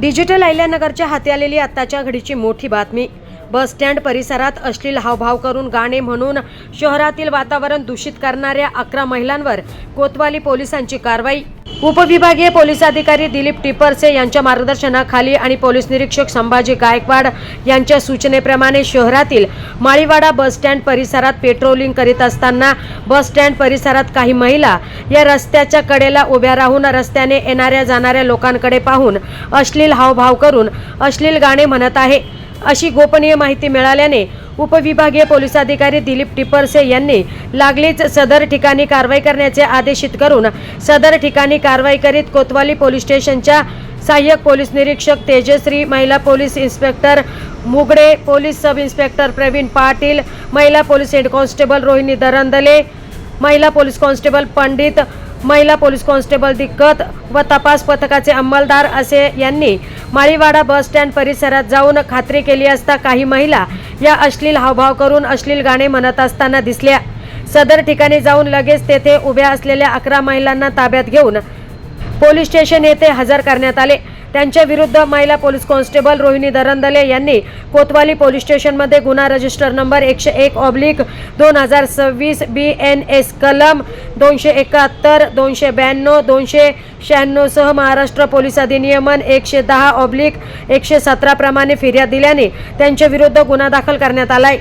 Digital अहिल्यानगरच्या हाती आलेली आत्ताच्या घडीची मोठी बातमी. बसस्टँड परिसरात अश्लील हावभाव करून गाणे म्हणून शहरातील वातावरण दूषित करणाऱ्या अकरा महिलांवर कोतवाली पोलिसांची कारवाई. उपविभागीय पोलीस अधिकारी दिलीप टिपरसे यांच्या मार्गदर्शनाखाली आणि पोलीस निरीक्षक संभाजी गायकवाड यांच्या सूचनेप्रमाणे शहरातील माळीवाडा बसस्टँड परिसरात पेट्रोलिंग करीत असताना बसस्टँड परिसरात काही महिला या रस्त्याच्या कडेला उभ्या राहून रस्त्याने येणाऱ्या जाणाऱ्या लोकांकडे पाहून अश्लील हावभाव करून अश्लील गाणे म्हणत आहे. अशी गोपनीय माहिती मिळाल्याने उपविभागीय पोलीस अधिकारी दिलीप टिपरसे यांनी लागलीच सदर ठिकाणी कारवाई करण्याचे आदेशित करून सदर ठिकाणी कारवाई करीत कोतवाली पोलीस स्टेशनच्या सहाय्यक पोलीस निरीक्षक तेजश्री महिला police inspector Mugade police sub inspector Pravin Patil महिला police head constable Rohini Darandale महिला पोलीस कॉन्स्टेबल पंडित महिला पोलीस कॉन्स्टेबल दिक्कत व तपास पथकाचे अंमलदार असे यांनी माळीवाडा बस स्टँड परिसरात जाऊन खात्री केली असता काही महिला या अश्लील हावभाव करून अश्लील गाणे म्हणत असताना दिसल्या. सदर ठिकाणी जाऊन लगेच तेथे उभ्या असलेल्या अकरा महिलांना ताब्यात घेऊन पोलीस स्टेशन येथे हजर करण्यात आले. त्यांच्या विरुद्ध महिला पोलीस कॉन्स्टेबल रोहिणी दरंदले यांनी कोतवाली पोलीस स्टेशनमध्ये गुन्हा रजिस्टर नंबर एकशे एक ऑब्लिक दोन हजार सव्वीस बी एन एस कलम दोनशे एकाहत्तर दोनशे ब्याण्णव दोनशे शहाण्णवसह महाराष्ट्र पोलीस अधिनियमन एकशे दहा ऑब्लिक एकशे सतराप्रमाणे फिर्याद दिल्याने त्यांच्या विरुद्ध गुन्हा दाखल करण्यात आलाय.